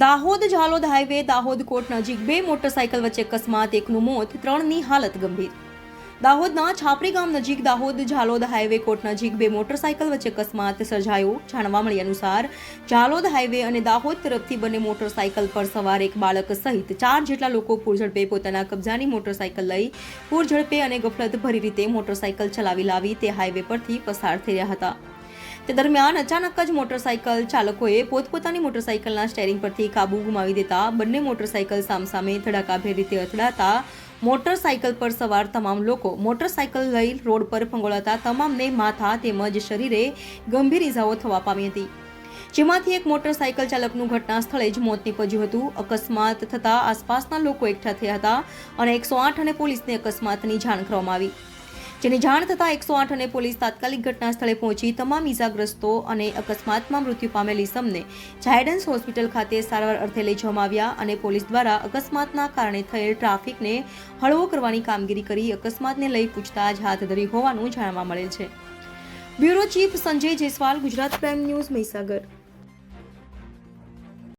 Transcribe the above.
Dahod Jhalod highway, Dahod કોટ નજીક બે મોટરસાયકલ વચ્ચે અકસ્માત, એકનું મોત, ત્રણની હાલત ગંભીર. દાહોદના છાપરી ગામ નજીક દાહોદ ઝાલોદ હાઈવે કોટ નજીક બે મોટરસાયકલ વચ્ચે અકસ્માત સર્જાયો. જાણવા મળી અનુસાર, ઝાલોદ હાઈવે અને દાહોદ તરફથી બંને મોટરસાયકલ પર સવાર એક બાળક સહિત ચાર જેટલા લોકો પૂરઝડપે પોતાના કબજાની મોટરસાયકલ લઈ પૂરઝડપે અને ગફલત ભરી રીતે મોટરસાયકલ ચલાવી લાવી તે હાઈવે પરથી પસાર થઈ રહ્યા હતા. તે દરમિયાન અચાનક જ મોટરસાયકલ ચાલકોએ પોતપોતાની મોટરસાયકલના સ્ટેરિંગ પરથી કાબુ ગુમાવી દેતા બંને મોટરસાયકલ સામસામે ધડાકાભેર રીતે અથડાતા મોટરસાયકલ પર સવાર તમામ લોકો મોટરસાયકલ લઈ રોડ પર ફંગોળાતા તમામને માથા તેમજ શરીરે ગંભીર ઇજાઓ થવા પામી હતી. જેમાંથી એક મોટરસાયકલ ચાલકનું ઘટના સ્થળે જ મોત નીપજ્યું હતું. અકસ્માત થતા આસપાસના લોકો એકઠા થયા હતા અને એકસો આઠ અને પોલીસને અકસ્માતની જાણ કરવામાં આવી. જેની જાણ થતાં એકસો આઠ અને પોલીસ તાત્કાલિક ઘટના સ્થળે પહોંચી તમામ ઇજાગ્રસ્તો અને અકસ્માતમાં મૃત્યુ પામેલી સમને ઝાયડન્સ હોસ્પિટલ ખાતે સારવાર અર્થે લઈ જવામાં આવ્યા અને પોલીસ દ્વારા અકસ્માતના કારણે થયેલ ટ્રાફિકને હળવો કરવાની કામગીરી કરી અકસ્માતને લઈ પૂછતાછ હાથ ધરી હોવાનું જાણવા મળેલ છે. Bureau chief Sanjay Jaiswal, Gujarat prime news Mahisagar.